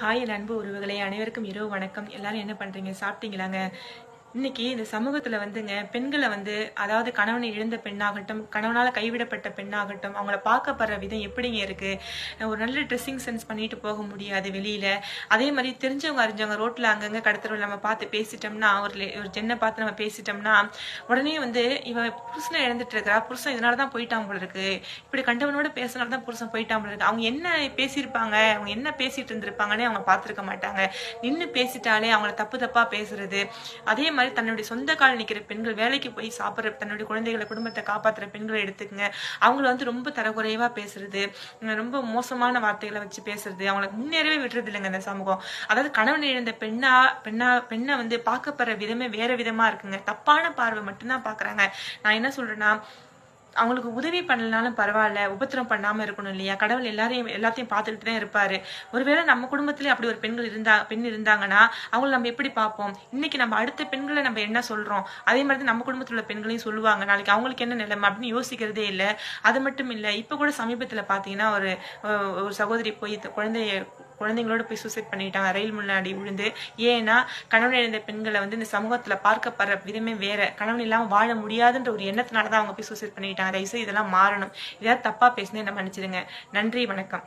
Hi என் அன்பு உறவுகளே அனைவருக்கும் இரவு வணக்கம். எல்லாரும் என்ன பண்ணுறீங்க சாப்பிட்டீங்களாங்க? இன்னைக்கு இந்த சமூகத்துல வந்துங்க பெண்களை வந்து அதாவது கணவனை இழந்த பெண்ணாகட்டும் கணவனால கைவிடப்பட்ட பெண்ணாகட்டும் அவங்கள பார்க்கப்படுற விதம் எப்படிங்க இருக்கு? ஒரு நல்ல ட்ரெஸ்ஸிங் சென்ஸ் பண்ணிட்டு போக முடியாது வெளியில. அதே மாதிரி தெரிஞ்சவங்க அறிஞ்சவங்க ரோட்ல அங்கங்க கடத்துறவங்க நம்ம பார்த்து பேசிட்டோம்னா ஒரு ஒரு ஜென்னை பார்த்து நம்ம பேசிட்டோம்னா உடனே வந்து இவ புருஷனை இழந்துட்டு இருக்கிறா. புருஷன் இதனால தான் போயிட்டான் போல இருக்கு. இப்படி கண்டவனோட பேசினால தான் புருஷன் போயிட்டான் போல இருக்கு. அவங்க என்ன பேசியிருப்பாங்க? அவங்க என்ன பேசிட்டு இருந்திருப்பாங்கன்னே அவங்க பார்த்துருக்க மாட்டாங்க. நின்று பேசிட்டாலே அவங்கள தப்பு தப்பா பேசுறது. அதே மாதிரி தன்னுடைய சொந்த கால் நிற்கிற பெண்கள் வேலைக்கு போய் சாப்பிட்ற தன்னுடைய குழந்தைகளை குடும்பத்தை காப்பாத்துற பெண்களை எடுத்துக்கங்க. அவங்கள வந்து ரொம்ப தரக்குறைவா பேசுறது ரொம்ப மோசமான வார்த்தைகளை வச்சு பேசுறது அவங்களுக்கு முன்னேறவே விடுறது இல்லைங்க இந்த சமூகம். அதாவது கணவன் இழந்த பெண்ணா பெண்ணா பெண்ணை வந்து பார்க்கப்படுற விதமே வேற விதமா இருக்குங்க. தப்பான பார்வை மட்டும்தான் பாக்குறாங்க நான் என்ன சொல்றேன்னா அவங்களுக்கு உதவி பண்ணலனாலும் பரவாயில்ல உபத்திரம் பண்ணாம இருக்கணும் இல்லையா? கடவுள் எல்லாரையும் எல்லாத்தையும் பார்த்துக்கிட்டு தான் இருப்பாரு. ஒருவேளை நம்ம குடும்பத்திலே அப்படி ஒரு பெண்கள் இருந்தா பெண் இருந்தாங்கன்னா அவங்கள நம்ம எப்படி பார்ப்போம்? இன்னைக்கு நம்ம அடுத்த பெண்களை நம்ம என்ன சொல்றோம்? அதே மாதிரி தான் நம்ம குடும்பத்தில் உள்ள பெண்களையும் சொல்லுவாங்க. நாளைக்கு அவங்களுக்கு என்ன நிலைமை அப்படின்னு யோசிக்கிறதே இல்லை. அது மட்டும் இல்லை இப்போ கூட சமீபத்தில் பார்த்தீங்கன்னா ஒரு ஒரு சகோதரி போய் குழந்தைய குழந்தைங்களோட போய் சூசைட் பண்ணிட்டாங்க ரயில் முன்னாடி விழுந்து. ஏன்னா கணவன் இழந்த பெண்களை வந்து இந்த சமூகத்துல பார்க்கப்படுற விதமே வேற. கணவன் இல்லாம வாழ முடியாதுன்ற ஒரு எண்ணத்தினால தான் அவங்க போய் சூசைட் பண்ணிட்டாங்க. தயவுசெய்து இதெல்லாம் மாறணும். ஏதாவது தப்பா பேசினே என்ன மன்னிச்சிடுங்க நன்றி வணக்கம்.